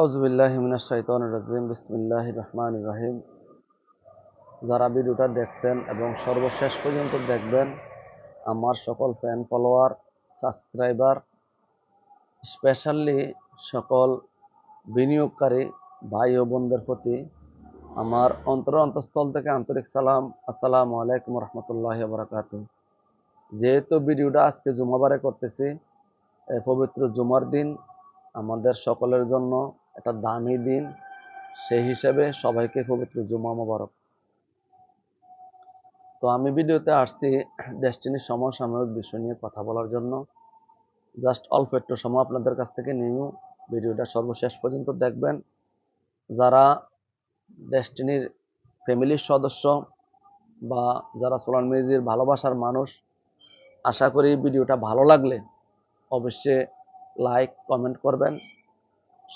আউজবিল্লাহিমিনাশাইতানিম বিসমিল্লাহ রহমান রাহিম। যারা ভিডিওটা দেখছেন এবং সর্বশেষ পর্যন্ত দেখবেন, আমার সকল ফ্যান ফলোয়ার সাবস্ক্রাইবার স্পেশালি সকল বিনিয়োগকারী ভাই ও বোনদের প্রতি আমার অন্তর অন্তঃস্থল থেকে আন্তরিক সালাম, আসসালামু আলাইকুম রহমতুল্লাহ বরাকাত। যেহেতু ভিডিওটা আজকে জুমাবারে করতেছি, এই পবিত্র জুমার দিন আমাদের সকলের জন্য একটা দামি দিন, সেই হিসেবে সবাইকে পবিত্র জুমা মোবারক। তো আমি ভিডিওতে আসছি ডেস্টিনির সমসাময়িক বিষয় নিয়ে কথা বলার জন্য। জাস্ট অল্প একটু সময় আপনাদের কাছ থেকে নিয়ে ভিডিওটা সর্বশেষ পর্যন্ত দেখবেন। যারা ডেস্টিনির ফ্যামিলির সদস্য বা যারা সোলান মিউজির ভালোবাসার মানুষ, আশা করি ভিডিওটা ভালো লাগলে অবশ্যই লাইক, কমেন্ট করবেন।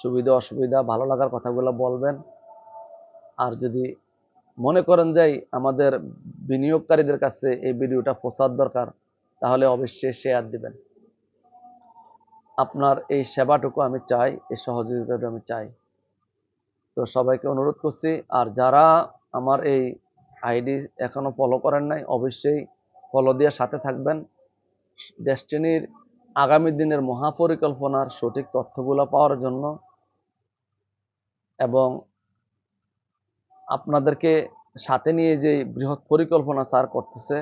সুবিধা, অসুবিধা, ভালো লাগার কথাগুলো বলবেন। আর যদি মনে করেন যাই আমাদের বিনিয়োগকারীদের কাছে এই ভিডিওটা প্রচার দরকার, তাহলে অবশ্যই শেয়ার দিবেন। আপনার এই সেবাটুকু আমি চাই, এই সহযোগিতাটা আমি চাই। তো সবাইকে অনুরোধ করছি, আর যারা আমার এই আইডি এখনও ফলো করেন নাই, অবশ্যই ফলো দিয়ে সাথে থাকবেন। ডেস্টিনির আগামী দিনের মহাপরিকল্পনার সঠিক তথ্যগুলো পাওয়ার জন্য এবং আপনাদেরকে সাথে নিয়ে যে বৃহৎ পরিকল্পনা স্যার করতেছে,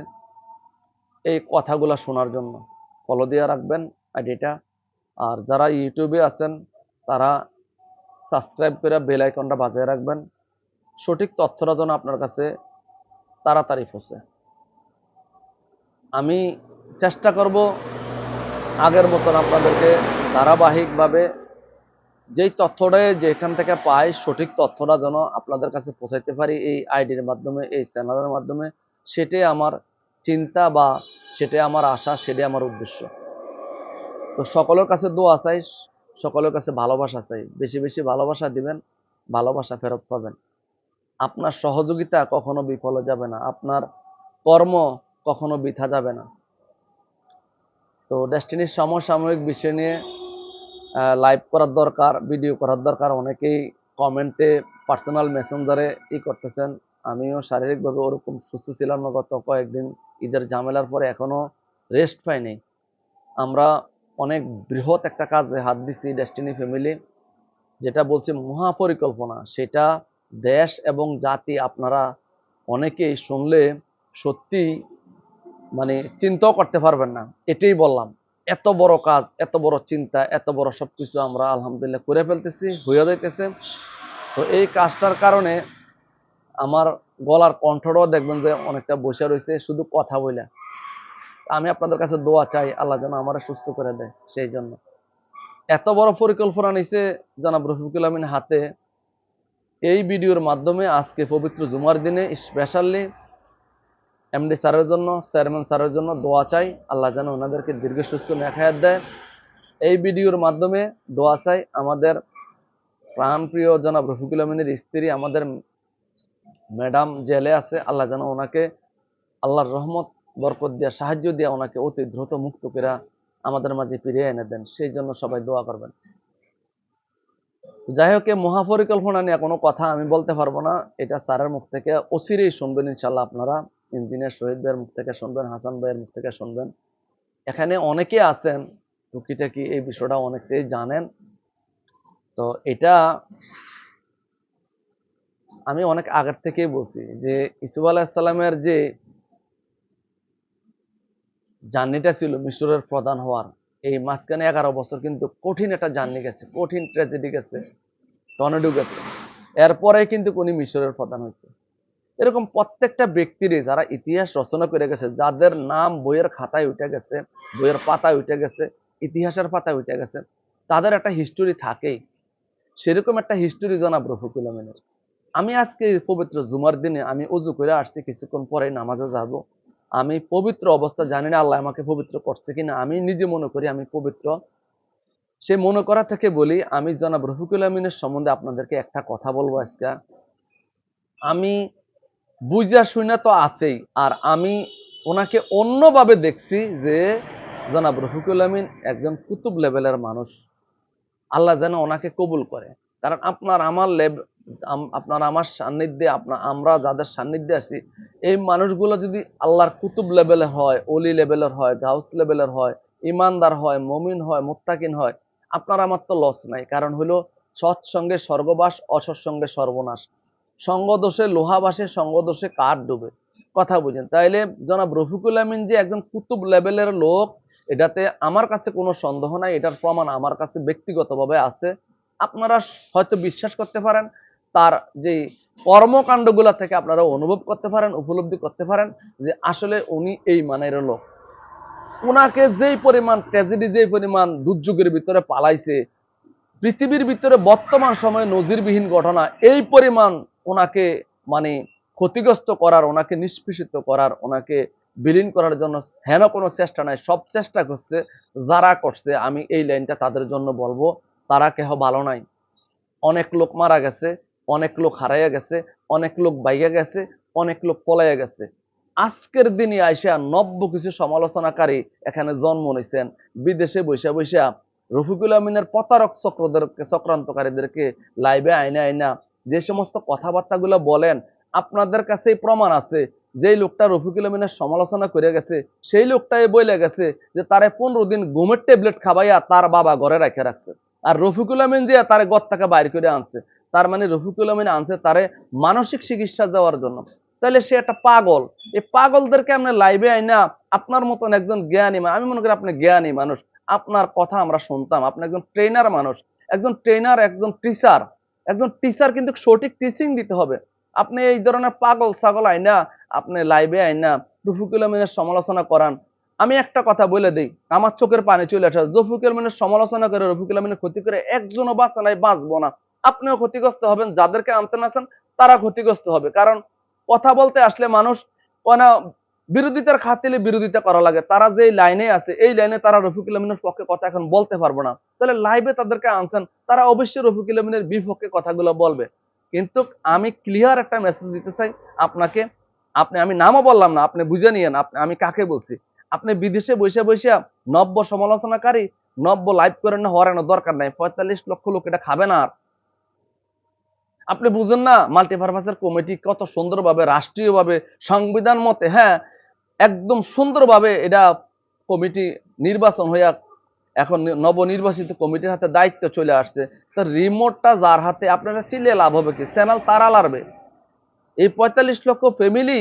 এই কথাগুলো শোনার জন্য। ফলো দিয়ে রাখবেন আইডিটা। আর যারা ইউটিউবে আছেন, তারা সাবস্ক্রাইব করে বেল আইকনটা বাজিয়ে রাখবেন। সঠিক তথ্যটা যেন আপনার কাছে তাড়াতাড়ি পৌঁছে। আমি চেষ্টা করব আগের মতন আপনাদেরকে ধারাবাহিকভাবে যেই তথ্যটাই যেখান থেকে পাই সঠিক তথ্যটা যেন আপনাদের কাছে পৌঁছাইতে পারি এই আইডির মাধ্যমে, এই চ্যানেলের মাধ্যমে, সেটাই আমার চিন্তা বা সেটাই আমার আশা, সেটাই আমার উদ্দেশ্য। তো সকলের কাছে দোয়া চাই, সকলের কাছে ভালোবাসা চাই। বেশি বেশি ভালোবাসা দিবেন, ভালোবাসা ফেরত পাবেন। আপনার সহযোগিতা কখনো বিফলে যাবে না। আপনার কর্ম কখনো বৃথা যাবে না। তো ডেস্টিনির সমসাময়িক বিষয় নিয়ে লাইভ করার দরকার ভিডিও করার দরকার। অনেকেই কমেন্টে পার্সোনাল মেসেঞ্জারে ই করতেছেন। আমিও শারীরিকভাবে ওরকম সুস্থ ছিলাম না গত কয়েকদিন। ঈদের ঝামেলার পরে এখনও রেস্ট পাইনি। আমরা অনেক বৃহৎ একটা কাজে হাত দিছি ডেস্টিনি ফ্যামিলি যেটা বলছে মহাপরিকল্পনা। সেটা দেশ এবং জাতি আপনারা অনেকেই শুনলে সত্যি মানে চিন্তাও করতে পারবেন না। এটাই বললাম। এত বড় কাজ, এত বড় চিন্তা, এত বড় সবকিছু আমরা আলহামদুলিল্লাহ করে ফেলতেছি, হইয়া যাইতেছে। তো এই কাজটার কারণে আমার গলার কণ্ঠটাও দেখবেন যে অনেকটা বসে রয়েছে শুধু কথা বলে আমি আপনাদের কাছে দোয়া চাই, আল্লাহ যেন আমার সুস্থ করে দেয় সেই জন্য। এত বড় পরিকল্পনা নিছে জনাব রফিকুল আমিন হাতে। এই ভিডিওর মাধ্যমে আজকে পবিত্র জুমার দিনে স্পেশালি এমডি স্যারের জন্য, চেয়ারম্যান স্যারের জন্য দোয়া চাই। আল্লাহ যেন ওনাদেরকে দীর্ঘ সুস্থ নেখায়াত দেয়। এই ভিডিওর মাধ্যমে দোয়া চাই আমাদের প্রাণপ্রিয় জনাব রফিকুল আমিনের স্ত্রী, আমাদের ম্যাডাম জেলে আছে। আল্লাহ যেন ওনাকে আল্লাহর রহমত, বরকত দিয়া, সাহায্য দিয়া ওনাকে অতি দ্রুত মুক্ত করে আমাদের মাঝে ফিরিয়ে এনে দেন। সেই জন্য সবাই দোয়া করবেন। যাই হোক মহাপরিকল্পনা নিয়ে কোনো কথা আমি বলতে পারব না। এটা স্যারের মুখ থেকে অচিরেই শুনবেন ইনশাল্লাহ আপনারা। ইঞ্জিনিয়ার শহীদ ভাইয়ের মুখ থেকে শুনবেন, হাসান ভাইয়ের মুখ থেকে শুনবেন। এখানে অনেকে আছেন, টুকিটাকি এই বিষয়টা অনেকটাই জানেন। তো এটা আমি অনেক আগের থেকেই বলছি যে ইসুফ আলাহিসাল্লামের যে জার্নিটা ছিল মিশরের প্রধান হওয়ার, এই মাঝখানে এগারো বছর কিন্তু কঠিন একটা জার্নি গেছে, কঠিন ট্র্যাজেডি গেছে টর্নেডো গেছে। এরপরে কিন্তু উনি মিশরের প্রধান হয়েছে। এরকম প্রত্যেকটা ব্যক্তিরই যারা ইতিহাস রচনা করে গেছে, যাদের নাম বইয়ের খাতায় উঠে গেছে, বইয়ের পাতায় উঠে গেছে, ইতিহাসের পাতায় উঠে গেছে, তাদের একটা হিস্টোরি থাকেই। সেরকম একটা হিস্টোরি জানাব রফিকুল আমিনের। আমি আজকে পবিত্র জুমার দিনে আমি উজু করে আসছি, কিছুক্ষণ পরে নামাজে যাব। আমি পবিত্র অবস্থা, জানি না আল্লাহ আমাকে পবিত্র করছে কিনা, আমি নিজে মনে করি আমি পবিত্র। সে মনে করা থেকে বলি, আমি জনাব রফিকুল আমিনের সম্বন্ধে আপনাদেরকে একটা কথা বলব আজকে। আমি বুঝা শুনে তো আছেই। আর আমি ওনাকে অন্যভাবে দেখছি যে, জনাব রফিকুল আমিন একজন কুতুব লেভেলের মানুষ। আল্লাহ যেন ওনাকে কবুল করে। কারণ আপনার আমার আম- আপনার আমার সান্নিধ্যে আপনার আমরা যাদের সান্নিধ্যে আছি, এই মানুষগুলো যদি আল্লাহর কুতুব লেভেলের হয় অলি লেভেলের হয়, গাউস লেভেলের হয়, ইমানদার হয়, মমিন হয়, মুত্তাকিন হয়, আপনার আমার তো লস নাই। কারণ হলো সৎসঙ্গে স্বর্গবাস অসৎসঙ্গে সর্বনাশ। সঙ্গদোষে লোহাবাসে সঙ্গদোষে কার ডুবে। কথা বুঝেন। তাইলে জনাব রফিকুল আমিন যে একজন কুতুব লেভেলের লোক, এটাতে আমার কাছে কোনো সন্দেহ নাই, এটার প্রমাণ আমার কাছে ব্যক্তিগতভাবে আছে। আপনারা হয়তো বিশ্বাস করতে পারেন, তার যে কর্মকাণ্ডগুলো থেকে আপনারা অনুভব করতে পারেন, উপলব্ধি করতে পারেন, যে আসলে উনি এই মানের লোক। ওনাকে যেই পরিমাণ ট্র্যাজেডি যেই পরিমাণ দুর্যোগের ভিতরে পালাইছে, পৃথিবীর ভিতরে বর্তমান সময়ে নজিরবিহীন ঘটনা, এই পরিমাণ ওনাকে মানে ক্ষতিগ্রস্ত করার, ওনাকে নিষ্পেষিত করার, ওনাকে বিলীন করার জন্য হেন কোনো চেষ্টা নাই। সব চেষ্টা করছে, যারা করছে, আমি এই লাইনটা তাদের জন্য বলব, তারা কেহ ভালো নাই। অনেক লোক মারা গেছে, অনেক লোক হারাইয়া গেছে, অনেক লোক বাইয়া গেছে, অনেক লোক পলাইয়া গেছে। আজকের দিনে আইসা নব্য কিছু সমালোচনাকারী এখানে জন্ম নিছেন। বিদেশে বৈশা বৈশা রফিকুল আমিনের প্রতারক চক্রদেরকে চক্রান্তকারীদেরকে লাইভে আইনা আইনা যে সমস্ত কথাবার্তাগুলো বলেন, আপনাদের কাছে প্রমাণ আছে। যেই লোকটা রফিকুল আমিনের সমালোচনা করে গেছে, সেই লোকটাই বলে গেছে যে তারে পনেরো দিন ঘুমের ট্যাবলেট খাবাইয়া তার বাবা ঘরে রেখে রাখছে। আর রফিকুল আমিন যে তারে গত থেকে বাইর করে আনছে, তার মানে রফিকুল আমিন আনছে তারে মানসিক চিকিৎসা দেওয়ার জন্য। তাহলে সে একটা পাগল। এই পাগলদেরকে আপনি লাইভে আইনা আপনার মতন একজন জ্ঞানী আমি মনে করি আপনি জ্ঞানী মানুষ। আপনার কথা আমরা শুনতাম। আপনি একজন ট্রেনার মানুষ। একজন ট্রেনার একজন টিচার একজন টিচার কিন্তু সঠিক টিচিং দিতে হবে। আপনি এই ধরনের পাগল, ছাগল আইনা, আপনি লাইভে আইনা রফিকুল আমিনের সমালোচনা করান। আমি একটা কথা বলে দিই, আমার চোখের পানি চলে আসে রফিকুল আমিনের সমালোচনা করে রফিকুল আমিনের ক্ষতি করে একজনও বাঁচা নাই, বাঁচবো না। আপনিও ক্ষতিগ্রস্ত হবেন, যাদেরকে আনতে নাছেন তারা ক্ষতিগ্রস্ত হবে। কারণ কথা বলতে আসলে মানুষ কোনা বিরোধিতার খাতিলে বিরোধিতা করা লাগে। তারা যে লাইনে আছে, এই লাইনে তারা রফিকুল আমিনের পক্ষে কথা এখন বলতে পারব না। তাহলে লাইভে তাদেরকে আনছেন, তারা অবশ্যই রফিকুল আমিনের বিপক্ষে কথাগুলো বলবে। কিন্তু আমি ক্লিয়ার একটা মেসেজ দিতে চাই আপনাকে। আপনি, আমি নামও বললাম না, আপনি বুঝে নিয়েন আপনি আমি কাকে বলছি? আপনি বিদেশে বসে বসে নব্য সমালোচনাকারী, নব্য লাইভ করেন না, হওয়ার দরকার নাই। পঁয়তাল্লিশ লক্ষ লোক এটা খাবে না আর। আপনি বুঝেন না মাল্টিপারপাসের কমিটি কত সুন্দরভাবে, রাষ্ট্রীয়ভাবে, সংবিধান মতে হ্যাঁ একদম সুন্দরভাবে এটা কমিটি নির্বাচন হইয়া এখন নবনির্বাচিত কমিটির হাতে দায়িত্ব চলে আসছে। তো রিমোটটা যার হাতে আপনারা চিলে লাভ হবে কি? চ্যানেল তারা লারবে এই পঁয়তাল্লিশ লক্ষ ফ্যামিলি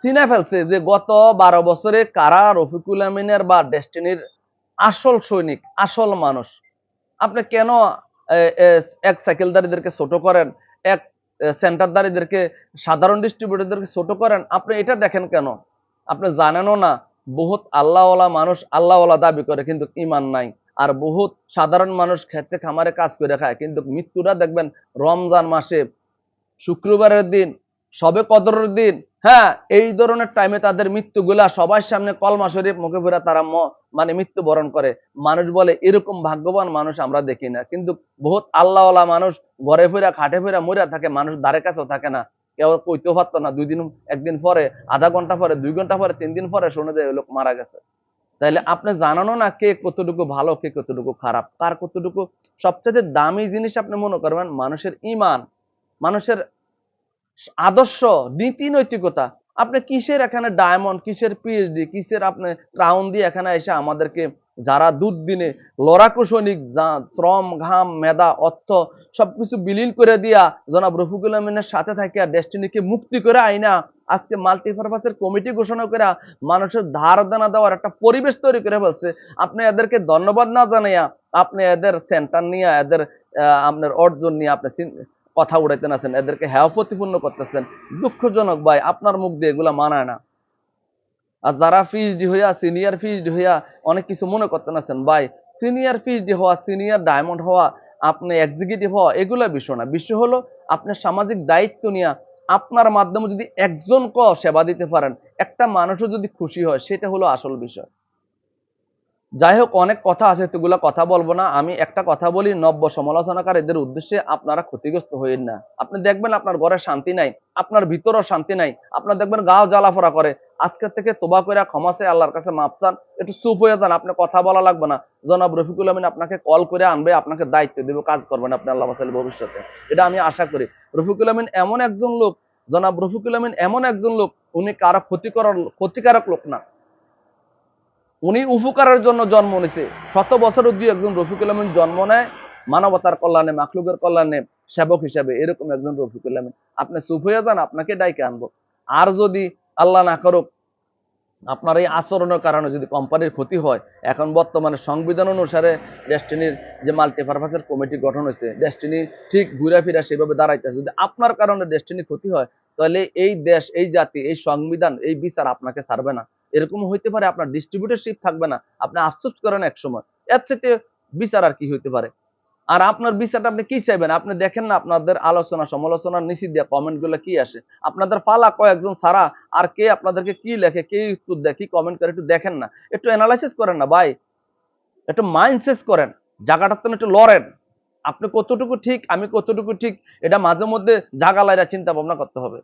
চিনে ফেলছে যে গত বারো বছরে কারা রফিকুল আমিনের বা ডেস্টিনির আসল সৈনিক, আসল মানুষ? আপনি কেন এক সাইকেলদারিদেরকে ছোট করেন? এক সেন্টারদারীদেরকে, সাধারণ ডিস্ট্রিবিউটরদেরকে ছোট করেন? আপনি এটা দেখেন কেন? আপনি জানেনও না, বহুত আল্লাহওয়ালা মানুষ আল্লাহওয়ালা দাবি করে, কিন্তু ইমান নাই। আর বহুত সাধারণ মানুষ খেতে খামারে কাজ করে খায়, কিন্তু মৃত্যুটা দেখবেন রমজান মাসে, শুক্রবারের দিন, সবে কদরের দিন হ্যাঁ এই ধরনের টাইমে তাদের মৃত্যুগুলা সবার সামনে কলমা শরীফ মুখে ফেরা তারা মানে মৃত্যুবরণ করে। মানুষ বলে, এরকম ভাগ্যবান মানুষ আমরা দেখি না। কিন্তু বহুত আল্লাহওয়ালা মানুষ ঘরে ফেরা খাটে ফেরা মরিয়া থাকে, মানুষ দ্বারে কাছেও থাকে না। কেউ কইতেও পারতো না, দুই দিন, একদিন পরে, আধা ঘণ্টা পরে, দুই ঘণ্টা পরে, তিন দিন পরে শুনে যায় লোক মারা গেছে। তাইলে আপনি জানানো না কে কতটুকু ভালো, কে কতটুকু খারাপ, কার কতটুকু সবচেয়ে দামি জিনিস আপনি মনে করবেন? মানুষের ইমান, মানুষের আদর্শ, নীতি, নৈতিকতা। আপনি কিসের এখানে ডায়মন্ড কিসের পিএইচডি কিসের আপনি ক্রাউন দিয়ে এখানে এসে আমাদেরকে যারা দুর্দিনে লড়াকু সৈনিক শ্রম, ঘাম, মেধা, অর্থ সবকিছু বিলীন করে দিয়া জনাব রফিকুল আমিনের সাথে থাকিয়া ডেস্টিনিকে মুক্তি করে আইনা, আজকে মাল্টিপারপাসের কমিটি ঘোষণা করে মানুষের ধার দানা দেওয়ার একটা পরিবেশ তৈরি করে ফেলছে। আপনি এদেরকে ধন্যবাদ না জানাইয়া আপনি এদের সেন্টার নিয়ে, এদের আপনার অর্জন নিয়ে আপনি কথা উড়াইতে আছেন এদেরকে হ্যাঁ প্রতিপূর্ণ করতেছেন। দুঃখজনক ভাই, আপনার মুখ দিয়ে এগুলা মানায় না। আর যারা পিএইচডি হইয়া সিনিয়র পিএইচডি হইয়া অনেক কিছু মনে করতে আছেন, ভাই সিনিয়র পিএইচডি হওয়া সিনিয়র ডায়মন্ড হওয়া, আপনি এক্সিকিউটিভ হওয়া, এগুলো বিষয় না। বিষয় হলো আপনার সামাজিক দায়িত্ব নিয়ে আপনার মাধ্যমে যদি একজন ক সেবা দিতে পারেন, একটা মানুষও যদি খুশি হয়, সেটা হলো আসল বিষয়। যাই হোক অনেক কথা আছে, এতগুলা কথা বলব না। আমি একটা কথা বলি, নব্য সমালোচনাকারীদের উদ্দেশ্যে আপনারা ক্ষতিগ্রস্ত হইন না। আপনি দেখবেন আপনার ঘরে শান্তি নাই, আপনার ভিতরও শান্তি নাই, আপনার দেখবেন গাও জ্বালাফোড়া করে। আজকের থেকে তোবা করে ক্ষমা চাই, আল্লাহর কাছে মাপ চান। একটু চুপ হয়ে যান, আপনি কথা বলা লাগবে না। জনাব রফিকুল আমিন আপনাকে কল করে আনবে, আপনাকে দায়িত্ব দেবে, কাজ করবেন আপনি, আল্লাহ বাসালে ভবিষ্যতে। এটা আমি আশা করি। রফিকুল আমিন এমন একজন লোক, জনাব রফিকুল আমিন এমন একজন লোক, উনি কারও ক্ষতিকর ক্ষতিকারক লোক না। উনি উপকারের জন্য জন্ম নিছে। শত বছর দুই একজন রফিকুল আমিন জন্ম নেয়, মানবতার কল্যাণে, মাখলুকের কল্যাণে সেবক হিসাবে এরকম একজন রফিকুল আমিন আপনি চুপ হয়ে যান, আপনাকে ডাইকে আনব। আর যদি আল্লাহ না করুক, আপনার এই আচরণের কারণে যদি কোম্পানির ক্ষতি হয়, এখন বর্তমানে সংবিধান অনুসারে ডেস্টিনির যে মাল্টিপারপাসের কমিটি গঠন হয়েছে, ডেস্টিনি ঠিক ঘুরে ফিরা সেভাবে দাঁড়াইতেছে। যদি আপনার কারণে ডেস্টিনি ক্ষতি হয়, তাহলে এই দেশ, এই জাতি, এই সংবিধান, এই বিচার আপনাকে ছাড়বে না। এরকম হইতে পারে, আপনার ডিস্ট্রিবিউটরশিপ থাকবে না, আপনি আফসোস করেন এক সময়। এর চাইতে বিচার আর কি হইতে পারে? আর আপনার বিচারটা আপনি কি চাইবেন? আপনি দেখেন না আপনাদের আলোচনা, সমালোচনার নিচে কমেন্টগুলো কি আসে? আপনাদের ফালা কয়েকজন সারা আর কে আপনাদেরকে কি লেখে, কে উত্তর দেয়, কি কমেন্ট করে একটু দেখেন না। একটু অ্যানালাইসিস করেন না, ভাই। একটু মাইন্ডসেস করেন, জায়গাটার তো একটু লড়েন। আপনি কতটুকু ঠিক, আমি কতটুকু ঠিক, এটা মাঝে মধ্যে জাগা লাইরা চিন্তা ভাবনা করতে হবে।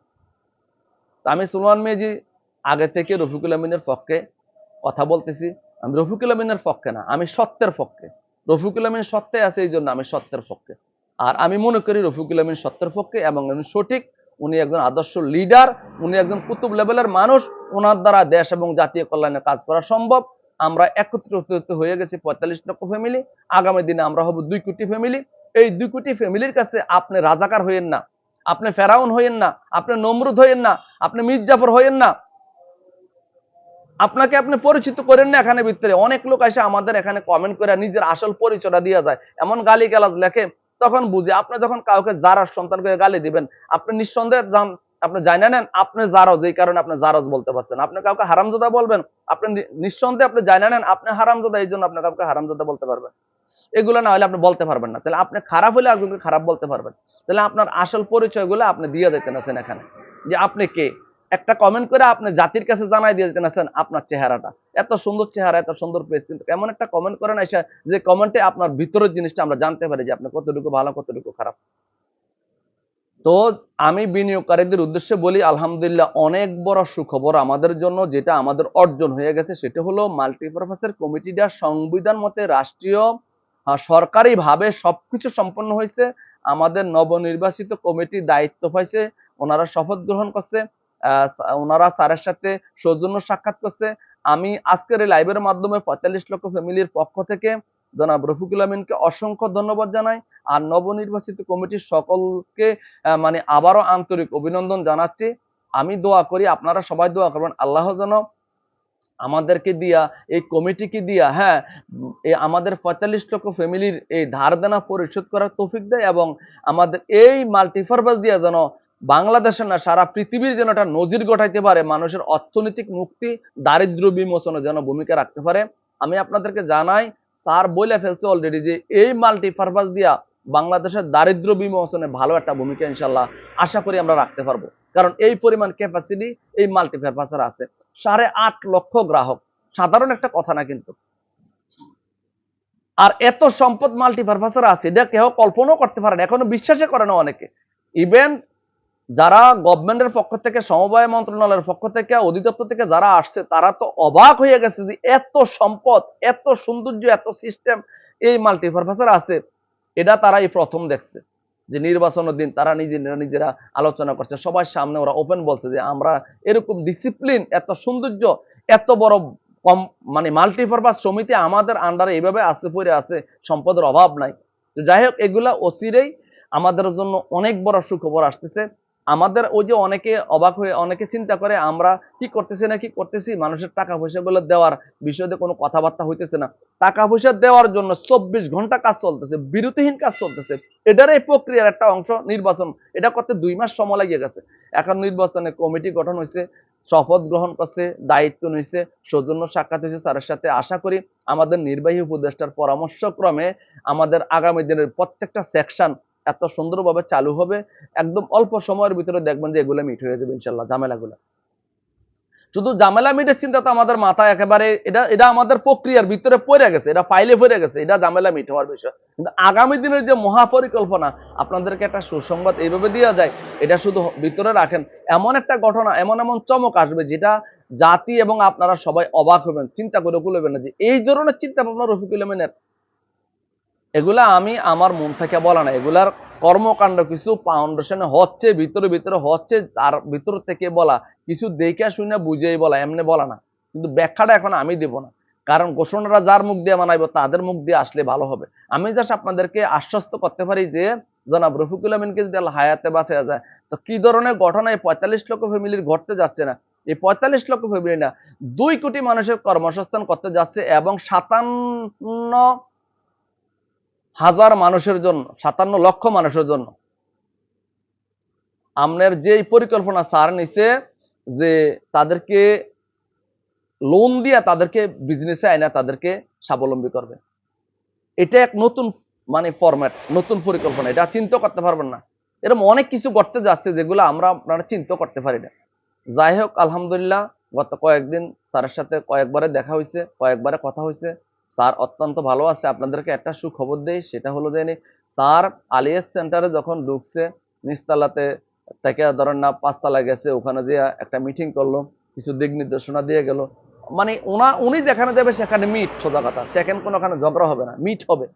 আমি সুলমান মেজি আগে থেকে রফিকুল আমিনের পক্ষে কথা বলতেছি। আমি রফিকুল আমিনের পক্ষে না, আমি সত্যের পক্ষে। রফিকুল আমিন সত্যে আছে এই জন্য আমি সত্যের পক্ষে। আর আমি মনে করি রফিকুল আমিন সত্যের পক্ষে এবং উনি সঠিক, উনি একজন আদর্শ লিডার উনি একজন কুতুব লেভেলের মানুষ ওনার দ্বারা দেশ এবং জাতীয় কল্যাণে কাজ করা সম্ভব। আমরা একত্রিত হয়ে গেছি পঁয়তাল্লিশ লক্ষ ফ্যামিলি আগামী দিনে আমরা হব দুই কোটি ফ্যামিলি এই দুই কোটি ফ্যামিলির কাছে আপনি রাজাকার হইয়েন না, আপনি ফেরাউন হইয়েন না, আপনি নমরুদ হইয়েন না, আপনি মির্জাফর হইয়েন না। আপনাকে আপনি পরিচিত করেন না এখানে ভিতরে। অনেক লোক এসে আমাদের এখানে কমেন্ট করে নিজের আসল পরিচয়টা দিয়ে যায়। এমন গালি গালাজ লেখে, তখন বুঝে আপনি যখন কাউকে যারার সন্তান করে গালি দিবেন, আপনি নিঃসন্দেহে জান আপনি জানা নেন আপনি জারজ, এই কারণে আপনি জারজ বলতে পারছেন। আপনি কাউকে হারামজাদা বলবেন, আপনি নিঃসন্দেহে আপনি জানা নেন আপনি হারামজাদা, এই জন্য আপনি কাউকে হারামজাদা বলতে পারবেন। এগুলো না হলে আপনি বলতে পারবেন না। তাহলে আপনি খারাপ হলে একজনকে খারাপ বলতে পারবেন। তাহলে আপনার আসল পরিচয়গুলো আপনি দিয়ে দিতেন আছেন এখানে। যে আপনি কে? একটা কমেন্ট করে আপনি জাতির কাছে জানাই দিয়ে আছেন আপনার চেহারাটা। এত সুন্দর চেহারা, এত সুন্দর পেজ কিন্তু এমন একটা কমেন্ট করেন এসে যে কমেন্টে আপনার ভিতরের জিনিসটা আমরা জানতে পারি যে আপনি কতটুকু ভালো, কতটুকু খারাপ। তো আমি বিনিয়োগকারীদের উদ্দেশ্যে বলি, আলহামদুলিল্লাহ অনেক বড় সুখবর আমাদের জন্য যেটা আমাদের অর্জন হয়ে গেছে, সেটা হলো মাল্টিপারপাসের কমিটিটা সংবিধান মতে রাষ্ট্রীয় সরকারিভাবে সবকিছু সম্পন্ন হয়েছে। আমাদের নবনির্বাচিত কমিটি দায়িত্ব পাইছে, ওনারা শপথ গ্রহণ করছে। ওনারা স্যারের সাথে সৌজন্য সাক্ষাৎ করছে। আমি আজকের এই লাইভের মাধ্যমে পঁয়তাল্লিশ লক্ষ ফ্যামিলির পক্ষ থেকে জনাব রফিকুল আমিনকে অসংখ্য ধন্যবাদ জানাই আর নবনির্বাচিত কমিটির সকলকে মানে আবারও আন্তরিক অভিনন্দন জানাচ্ছি। আমি দোয়া করি আপনারা সবাই দোয়া করবেন। আল্লাহ যেন আমাদেরকে দিয়া, এই কমিটিকে দিয়া হ্যাঁ আমাদের পঁয়তাল্লিশ লক্ষ ফ্যামিলির এই ধার দেনা পরিশোধ করার তৌফিক দেয় এবং আমাদের এই মাল্টিপারপাস দিয়া যেন বাংলাদেশে না, সারা পৃথিবীর যেন একটা নজির গঠাইতে পারে, মানুষের অর্থনৈতিক মুক্তি দারিদ্র বিমোচনে যেন ভূমিকা রাখতে পারে। আমি আপনাদেরকে জানাই, স্যার বলে ফেলছে অলরেডি যে এই মাল্টিপারপাস দিয়া বাংলাদেশের দারিদ্র বিমোচনে ভালো একটা ভূমিকা ইনশাল্লাহ আশা করি আমরা রাখতে পারব। কারণ এই পরিমাণ ক্যাপাসিটি এই মাল্টিপারপাসের আছে। সাড়ে আট লক্ষ গ্রাহক, সাধারণ একটা কথা না কিন্তু। আর এত সম্পদ মাল্টিপারপাসের আছে, এটা কেউ কল্পনাও করতে পারে না, এখনও বিশ্বাসই করে না অনেকে। ইভেন যারা গভর্নমেন্টের পক্ষ থেকে, সমবায় মন্ত্রণালয়ের পক্ষ থেকে, অধিদপ্তর থেকে যারা আসছে, তারা তো অবাক হয়ে গেছে যে এত সম্পদ, এত সৌন্দর্য, এত সিস্টেম এই মাল্টিপারপাসের আছে। এটা তারা এই প্রথম দেখছে যে নির্বাচনের দিন তারা নিজেরা নিজেরা আলোচনা করছে। সবার সামনে ওরা ওপেন বলছে যে আমরা এরকম ডিসিপ্লিন এত সৌন্দর্য, এত বড় কম মানে মাল্টিপারপাস সমিতি আমাদের আন্ডারে এইভাবে আছে পড়ে আছে সম্পদের অভাব নাই। যাই হোক, এগুলা অচিরেই আমাদের জন্য অনেক বড় সুখবর আসতেছে। আমাদের ওই যে অনেকে অবাক হয়ে, অনেকে চিন্তা করে, আমরা কি করতেছি না, কি করতেছি? মানুষের টাকা পয়সা গুলো দেওয়ার বিষয়ে কোনো কথাবার্তা হইতেছে না। টাকা পয়সা দেওয়ার জন্য চব্বিশ ঘণ্টা কাজ চলতেছে, বিরতিহীন কাজ চলতেছে। এটার এই প্রক্রিয়ার একটা অংশ নির্বাচন। এটা করতে দুই মাস সময় লাগিয়ে গেছে। এখন নির্বাচনে কমিটি গঠন হয়েছে শপথ গ্রহণ করছে, দায়িত্ব নিয়েছে সৌজন্য সাক্ষাৎ হয়েছে স্যারের সাথে। আশা করি আমাদের নির্বাহী উপদেষ্টার পরামর্শক্রমে আমাদের আগামী দিনের প্রত্যেকটা সেকশন এত সুন্দরভাবে চালু হবে, একদম অল্প সময়ের ভিতরে দেখবেন যে এগুলো মিট হয়ে যাবে ইনশাল্লাহ, ঝামেলাগুলো। শুধু জামেলা মিটের চিন্তা তো আমাদের মাথায় একেবারে, এটা এটা আমাদের প্রক্রিয়ার ভিতরে পড়ে গেছে, এটা ফাইলে পড়ে গেছে, এটা জামেলা মিট হওয়ার বিষয়। কিন্তু আগামী দিনের যে মহাপরিকল্পনা, আপনাদেরকে একটা সুসংবাদ এইভাবে দেওয়া যায়, এটা শুধু ভিতরে রাখেন, এমন একটা ঘটনা, এমন এমন চমক আসবে যেটা জাতি এবং আপনারা সবাই অবাক হবেন, চিন্তা করে কুলবেন না যে এই ধরনের চিন্তা ভাবনা রফিকুল আমিনের এগুলা আমি আমার মন থেকে বলা না এগুলার কর্মকাণ্ড কিছু ফাউন্ডেশনে হচ্ছে, ভিতরে ভিতরে হচ্ছে, তার ভিতর থেকে বলা। কিছু দেখে শুনে বুঝেই বলা, এমনি বলা না। কিন্তু ব্যাখ্যাটা এখন আমি দেব না। কারণ ঘোষণাটা যার মুখ দিয়ে মানাইব, তাদের মুখ দিয়ে আসলে ভালো হবে। আমি জাস্ট আপনাদেরকে আশ্বস্ত করতে পারি যে, জনাব রফিকুল আমিনকে যদি আল্লাহ হায়াতে বাঁচা যায়, তো কি ধরনের ঘটনা এই পঁয়তাল্লিশ লক্ষ ফ্যামিলির ঘটতে যাচ্ছে না? এই পঁয়তাল্লিশ লক্ষ ফ্যামিলি না, দুই কোটি মানুষের কর্মসংস্থান করতে যাচ্ছে এবং সাতান্ন হাজার মানুষের জন্য, সাতান্ন লক্ষ মানুষের জন্য। আমনের যেই পরিকল্পনা স্যার নিছে যে তাদেরকে লোন দিয়া তাদেরকে বিজনেসে আইনা তাদেরকে স্বাবলম্বী করবে। এটা এক নতুন মানে ফরম্যাট নতুন পরিকল্পনা। এটা চিন্তা করতে পারবেন না। এরকম অনেক কিছু করতে যাচ্ছে যেগুলো আমরা আপনারা চিন্তা করতে পারি না। যাই হোক, আলহামদুলিল্লাহ, গত কয়েকদিন স্যারের সাথে কয়েকবারে দেখা হয়েছে কয়েকবারে কথা হয়েছে স্যার অত্যন্ত ভালো আছে। আপনাদেরকে একটা সুখবর দেই, সেটা হলো যে, স্যার আলিয়াস সেন্টারে যখন ঢুকছে, নিচতলাতে থেকে ধরেন না পাঁচতলা গেছে, ওখানে যে একটা মিটিং করল, কিছু দিক নির্দেশনা দিয়ে গেল। মানে ওনা, উনি যেখানে যাবে সেখানে মিট সোজা কথা। সেকেন্ড কোনো ওখানে ঝগড়া হবে না মিট হবে।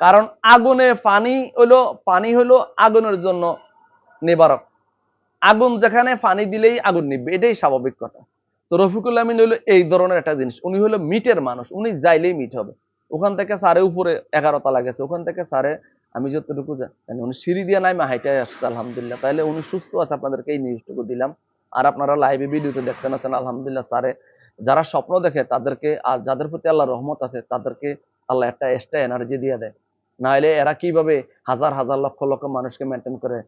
কারণ আগুনে পানি হলো পানি হলো আগুনের জন্য নিবারক। আগুন যেখানে পানি দিলেই আগুন নিবে এটাই স্বাভাবিক কথা। তো রফিকুল আমিন হলো এই ধরনের একটা জিনিস। উনি হলো মিটের মানুষ, উনি যাইলেই মিট হবে। ওখান থেকে সারে উপরে এগারো তলা গেছে, ওখান থেকে সারে আমি যতটুকু জানি উনি সিঁড়ি দিয়ে নাই হাইটাই আসছে, আলহামদুলিল্লাহ। তাহলে উনি সুস্থ আছে, আপনাদেরকে এই নিউজটুকু দিলাম। আর আপনারা লাইভে ভিডিওতে দেখতেন আছেন, আলহামদুলিল্লাহ সারে যারা স্বপ্ন দেখে তাদেরকে, আর যাদের প্রতি আল্লাহ রহমত আছে, তাদেরকে আল্লাহ একটা এক্সট্রা এনার্জি দিয়ে দেয়। নাহলে এরা কীভাবে হাজার হাজার লক্ষ লক্ষ মানুষকে মেনটেন করে,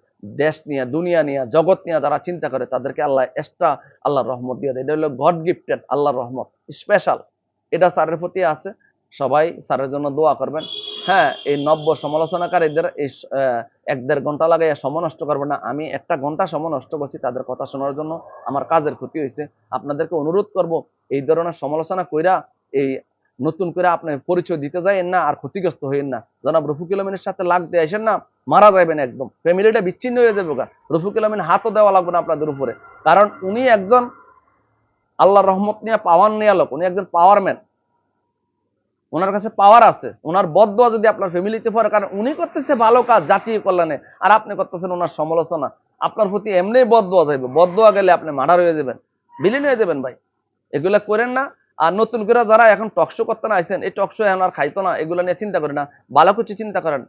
দেশ নিয়ে, দুনিয়া নিয়ে, জগৎ নিয়ে যারা চিন্তা করে, তাদেরকে আল্লাহ এক্সট্রা আল্লাহর রহমত দিয়ে দেয়। এটা হলো গড গিফটেড আল্লাহর রহমত। স্পেশাল এটা স্যারের প্রতি আছে। সবাই স্যারের জন্য দোয়া করবেন। হ্যাঁ এই নব্য সমালোচনাকারীদের এই এক দেড় ঘণ্টা লাগে সময় নষ্ট করবেন না। আমি একটা ঘণ্টা সময় নষ্ট করছি তাদের কথা শোনার জন্য। আমার কাজের ক্ষতি হয়েছে আপনাদেরকে অনুরোধ করব, এই ধরনের সমালোচনা কইরা এই নতুন করে আপনি পরিচয় দিতে যাইেন না আর ক্ষতিগ্রস্ত হইেন না। জনাব রফিকুল আমিনের সাথে লাগতে আসেন না, মারা যাবেন একদম। ফ্যামিলিটা বিচ্ছিন্ন হয়ে যাবে গা। রফিকুল আমিন হাতও দেওয়া লাগবে না আপনাদের উপরে। কারণ উনি একজন আল্লাহর রহমত নিয়ে পাওয়ার নিয়ে লোক, উনি একজন পাওয়ারম্যান ওনার কাছে পাওয়ার আছে। ওনার বদয়া যদি আপনার ফ্যামিলিতে পড়ে, কারণ উনি করতেছে ভালো কাজ জাতীয় কল্যাণে, আর আপনি করতেছেন ওনার সমালোচনা। আপনার প্রতি এমনি বদয়া যাইবে। বদয়া গেলে আপনি মার্ডার হয়ে যাবেন বিলীন হয়ে যাবেন ভাই। এগুলা করেন না আর নতুন করে যারা এখন টকশো করতে না আইসেন এই টকশো এখন আর খাইতো না, এগুলো নিয়ে চিন্তা করে না। ভালো কিছু চিন্তা করেন।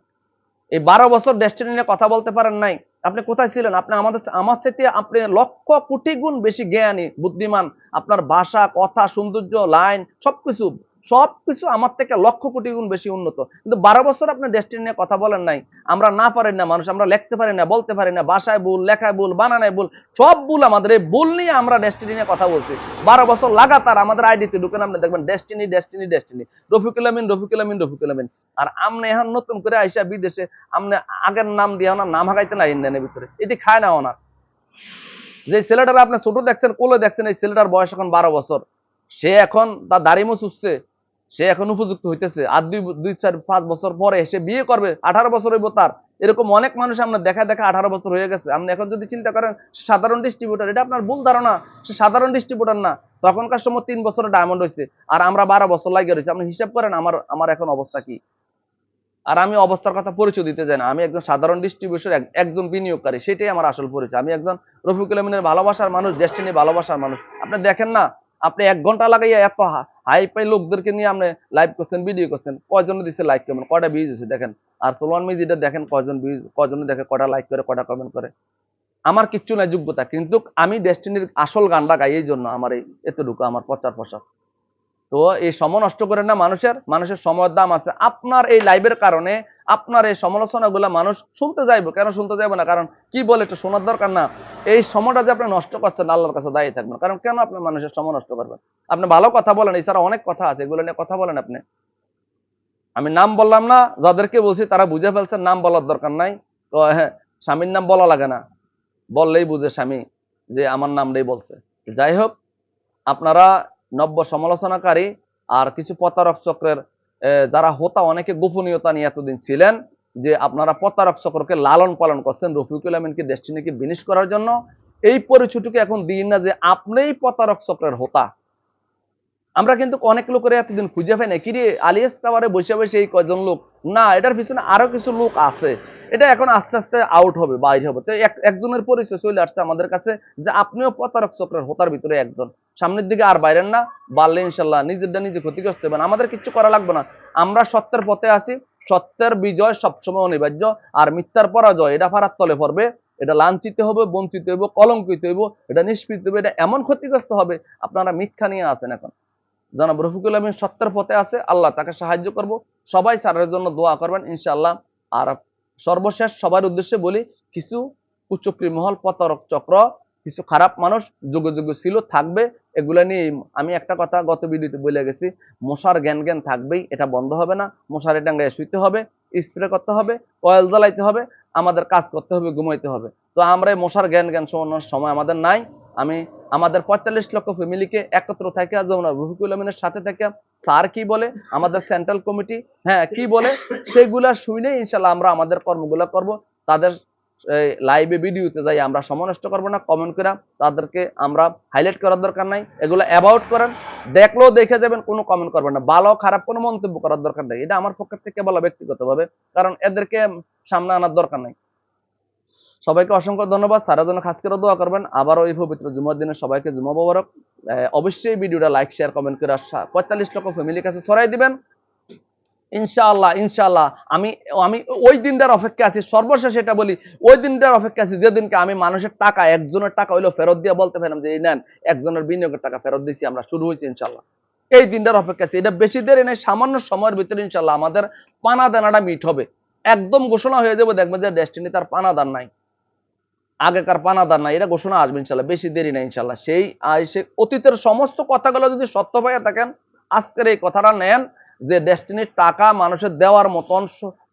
এই বারো বছর ডেস্টিনি নিয়ে কথা বলতে পারেন নাই। আপনি কোথায় ছিলেন? আপনি আমাদের আমার সাথে আপনি লক্ষ কোটি গুণ বেশি জ্ঞানী, বুদ্ধিমান। আপনার ভাষা, কথা, সৌন্দর্য লাইন সবকিছু সবকিছু আমার থেকে লক্ষ কোটি গুণ বেশি উন্নত। কিন্তু বারো বছর আপনি ডেস্টিনি নিয়ে কথা বলেন নাই, আমরা না পারেন না মানুষ, আমরা লিখতে পারি না, বলতে পারি না ভাষায় ভুল, লেখায় ভুল, বানানায় ভুল, সব ভুল আমাদের, এই ভুল নিয়ে আমরা ডেস্টিনি নিয়ে কথা বলছি। বারো বছর লাগাতার আমাদের আইডিতে ঢুকেন আপনি দেখবেন destiny destiny destiny Rafiqul Amin Rafiqul Amin Rafiqul Amin. আর আমনে এখন নতুন করে আইসা বিদেশে, আমনে আগের নাম দিয়ে ওনার নাম হাগাইতে না ইন্ডিয়ানের ভিতরে। এটি খায় না ওনার। যে ছেলেটার আপনি ছোট দেখছেন, কোলে দেখছেন, এই ছেলেটার বয়স এখন বারো বছর। সে এখন তার দাড়ি মুছ উঠছে সে এখন উপযুক্ত হইতেছে। আর দুই দুই চার পাঁচ বছর পরে সে বিয়ে করবে, আঠারো বছর হইব তার। এরকম অনেক মানুষ আমরা দেখা দেখা আঠারো বছর হয়ে গেছে। আপনি এখন যদি চিন্তা করেন সাধারণ ডিস্ট্রিবিউটার এটা আপনার ভুল ধারণা। সে সাধারণ ডিস্ট্রিবিউটার না। তখনকার সময় তিন বছরে ডায়মন্ড হয়েছে আর আমরা বারো বছর লাগিয়ে রয়েছে আপনি হিসাব করেন আমার আমার এখন অবস্থা কি। আর আমি অবস্থার কথা পরিচয় দিতে চাই না। আমি একজন সাধারণ ডিস্ট্রিবিউশন একজন বিনিয়োগকারী। সেটাই আমার আসল পরিচয়। আমি একজন রফিকুল আমিনের ভালোবাসার মানুষ ডেস্টিনি ভালোবাসার মানুষ। আপনি দেখেন না, আপনি এক ঘণ্টা লাগাইয়া এত হাই পাই লোকদেরকে নিয়ে আপনি লাইভ করছেন ভিডিও করছেন কয়জন দিচ্ছে লাইক কমেন্ট কটা ভিউজ হয়েছে দেখেন আর সোলমান মিজিটা দেখেন কয়জন ভিউজ কজন দেখে কটা লাইক করে কটা কমেন্ট করে আমার কিচ্ছু নাই যোগ্যতা কিন্তু আমি ডেস্টিনির আসল গানটা গাই এই জন্য আমার এই এতটুকু, আমার প্রচার প্রসার তো এই সময় নষ্ট করেন না মানুষের মানুষের সময়ের দাম আছে। আপনার এই লাইভের কারণে আপনার এই সমালোচনাগুলো মানুষ শুনতে যাইবো। কেন শুনতে যাইবো না? কারণ কি বলে একটু শোনার দরকার না? এই সময়টা যে আপনি নষ্ট করছেন, আল্লাহর কাছে দায়ী থাকবেন। কারণ কেন আপনি মানুষের সময় নষ্ট করবেন? আপনি ভালো কথা বলেন, এছাড়া অনেক কথা আছে, এগুলো নিয়ে কথা বলেন আপনি। আমি নাম বললাম না, যাদেরকে বলছি তারা বুঝে ফেলছেন, নাম বলার দরকার নাই। তো হ্যাঁ স্বামীর নাম বলা লাগে না। বললেই বুঝে স্বামী যে আমার নামটাই বলছে। যাই হোক, আপনারা নব্য সমালোচনাকারী আর কিছু প্রতারক চক্রের যারা হোতা অনেকে গোপনীয়তা নিয়ে এতদিন ছিলেন যে আপনারা প্রতারক চক্রকে লালন পালন করছেন, রফিকুল আমিনকে ডেস্টিনিকে বিনিশ করার জন্য। এই পরিচয়টুকু এখন দিন না যে আপনিই প্রতারক চক্রের হোতা। আমরা কিন্তু অনেক লোকের এতদিন খুঁজে পাই না কিরে, আলিয়াস টাওয়ারে বসে বসে এই কয়জন লোক? না, এটার পিছনে আরও কিছু লোক আছে। এটা এখন আস্তে আস্তে আউট হবে, বাইরে হবে। তো একজনের পরিচয় চলে আসছে আমাদের কাছে যে আপনিও প্রতারক চক্রের হোতার ভিতরে একজন। সামনের দিকে আর বাইরেন না, বাড়লে ইনশাল্লাহ নিজেরটা নিজে ক্ষতিগ্রস্ত হবেন। আমাদের কিচ্ছু করা লাগবে না। আমরা সত্যের পথে আছি, সত্যের বিজয় সবসময় অনিবার্য, আর মিথ্যার পরাজয় এটা ফারার তলে পড়বে। এটা লাঞ্ছিত হবে বঞ্চিত হইব, কলঙ্কিত হইব, এটা নিষ্পৃত হবে এটা এমন ক্ষতিগ্রস্ত হবে, আপনারা মিথ্যা নিয়ে আছেন এখন। জনাব রফিকুল আলমিন সত্যের পথে আছে, আল্লাহ তাকে সাহায্য করব। সবাই স্যারের জন্য দোয়া করবেন ইনশাআল্লাহ আর সর্বশেষ সবার উদ্দেশ্যে বলি, কিছু কুচক্রি মহল প্রতারক চক্র, কিছু খারাপ মানুষ যুগ যুগ ছিল, থাকবে। এগুলা নিয়ে আমি একটা কথা গত ভিডিওতে বলে গেছি, মশার জ্ঞান জ্ঞান থাকবেই, এটা বন্ধ হবে না, মশারি ডাঙ্গায় শুইতে হবে স্প্রে করতে হবে অয়েল জ্বালাইতে হবে, আমাদের কাজ করতে হবে, ঘুমাইতে হবে। তো আমরা মশার জ্ঞান জ্ঞান শোনানোর সময় আমাদের নাই। আমি আমাদের পঁয়তাল্লিশ লক্ষ ফ্যামিলিকে একত্র থাকে যেমন রফিকুল আমিনের সাথে থেকে, স্যার কি বলে, আমাদের সেন্ট্রাল কমিটি হ্যাঁ কি বলে, সেগুলা শুনে ইনশাল্লাহ আমরা আমাদের কর্মগুলো করব। তাদের লাইভে ভিডিওতে যাই, আমরা সমনষ্ট করব না কমেন্ট করে তাদেরকে আমরা হাইলাইট করার দরকার নাই, এগুলো অ্যাবাউট করেন, দেখলেও দেখে যাবেন, কোনো কমেন্ট করবেন না, ভালো খারাপ কোনো মন্তব্য করার দরকার নেই। এটা আমার পক্ষ থেকে বলা ব্যক্তিগতভাবে, কারণ এদেরকে সামনে আনার দরকার নাই। সবাইকে অসংখ্য ধন্যবাদ। সারা জন্য খাস করে দোয়া করবেন। আবারও এই পবিত্র জুমার দিনে সবাইকে জুমা মোবারক। অবশ্যই ভিডিওটা লাইক শেয়ার কমেন্ট করে পঁয়তাল্লিশ লক্ষ ফ্যামিলির কাছে ছড়াই দিবেন। ইনশাআল্লাহ ইনশাআল্লাহ। আমি আমি ওই দিনটার অপেক্ষা আছি। সর্বশেষ এটা বলি, ওই দিনটার অপেক্ষা আছি। যেদিনকে আমি মানুষের টাকা, একজনের টাকা হইল ফেরত দিয়ে বলতে পারলাম যে, এই নেন, একজনের বিনিয়োগের টাকা ফেরত দিয়েছি, আমরা শুরু হয়েছি ইনশাআল্লাহ। এই দিনটার অপেক্ষা আছে। এটা বেশি দেরি নেই, সামান্য সময়ের ভিতরে ইনশাল্লাহ আমাদের পানা দানাটা মিট হবে। একদম ঘোষণা হয়ে যাবে, দেখবেন যে ডেস্টিনি তার পানাদার নাই। আগেকার পানাদার নাই এটা ঘোষণা আসবে ইনশাল্লাহ, বেশি দেরি নাই ইনশাল্লাহ। সেই সে অতীতের সমস্ত কথাগুলো যদি সত্য পাইয়া থাকেন, আজকের এই কথাটা নেন যে ডেস্টিনির টাকা মানুষের দেওয়ার মতন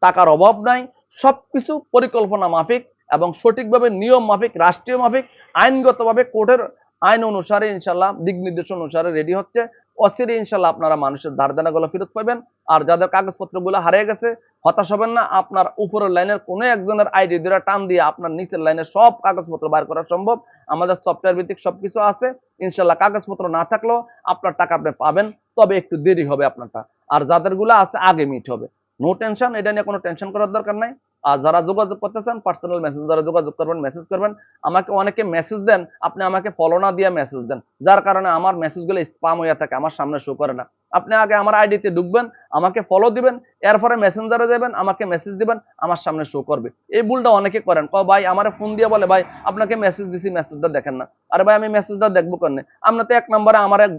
টাকার অভাব নাই, সবকিছু পরিকল্পনা মাফিক এবং সঠিকভাবে নিয়ম মাফিক, রাষ্ট্রীয় মাফিক, আইনগতভাবে কোর্টের আইন অনুসারে ইনশাল্লাহ, দিক নির্দেশন অনুসারে রেডি হচ্ছে। অচিরে ইনশাল্লাহ আপনারা মানুষের ধার দেনাগুলো ফেরত পাবেন। আর যাদের কাগজপত্রগুলো হারিয়ে গেছে হতাশ হবেন না, আপনার উপরের লাইনের কোনো একজনের আইডি দিয়ে টান দিয়ে আপনার নিচের লাইনের সব কাগজপত্র বার করা সম্ভব। আমাদের সফটওয়্যার ভিত্তিক সবকিছু আছে, ইনশাল্লাহ কাগজপত্র না থাকলেও আপনার টাকা আপনি পাবেন, তবে একটু দেরি হবে আপনারটা। আর যাদেরগুলো আছে, আগে মিট হবে। নো টেনশন এটা নিয়ে কোনো টেনশন করার দরকার নাই। আর যারা যোগাযোগ করতেছেন পার্সোনাল মেসেজ যারা যোগাযোগ করবেন মেসেজ করবেন, আমাকে অনেকে মেসেজ দেন, আপনি আমাকে ফলো না দিয়ে মেসেজ দেন। যার কারণে আমার মেসেজগুলো স্পাম হয়ে থাকে, আমার সামনে শো করে না। আপনি আগে আমার আইডিতে ঢুকবেন, আমাকে ফলো দিবেন, এরপরে মেসেঞ্জারে যাবেন, আমাকে মেসেজ দিবেন, আমার সামনে শো করবে। এই ভুলটা অনেকে করেন। ক ভাই, আমার ফোন দিয়ে বলে, ভাই, আপনাকে মেসেজ দিছি মেসেজটা দেখেন না। আরে ভাই, আমি মেসেজটা দেখব কেন আপনি তো এক নম্বরে আমার এক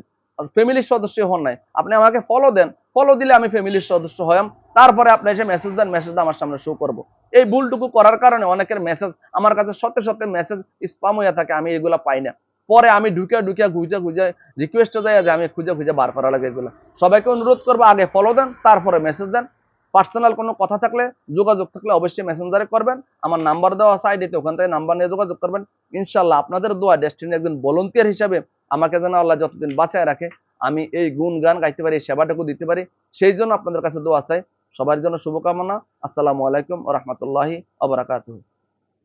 ফ্যামিলির সদস্য হন নাই। আপনি আমাকে ফলো দেন। ফলো দিলে আমি ফ্যামিলির সদস্য হয়াম তারপরে আপনি এসে মেসেজ দেন মেসেজটা আমার সামনে শো করব। এই ভুলটুকু করার কারণে অনেকের মেসেজ আমার কাছে সত্যি সত্যি মেসেজ স্পাম হয়ে থাকে, আমি এগুলা পাই না। পরে আমি ঢুকিয়া ঢুকে খুঁজে খুঁজে রিকোয়েস্টে যাই যে আমি খুঁজে খুঁজে বার করা লাগে এগুলো। সবাইকে অনুরোধ করব, আগে ফলো দেন, তারপরে মেসেজ দেন। পার্সোনাল কোনো কথা থাকলে, যোগাযোগ থাকলে অবশ্যই মেসেঞ্জারে করবেন। আমার নাম্বার দেওয়া আছে আইডিতে ওখান থেকে নাম্বার নিয়ে যোগাযোগ করবেন। ইনশাল্লাহ আপনাদের দোয়া ডেস্টিনি একজন ভলেন্টিয়ার হিসাবে আমাকে যেন আল্লাহ যতদিন বাঁচায় রাখে, আমি এই গুণ গান গাইতে পারি সেবাটুকু দিতে পারি। সেই জন্য আপনাদের কাছে দোয়া চাই। সবার জন্য শুভকামনা। আসসালামু আলাইকুম রহমতুল্লাহি আবরাকাতুহ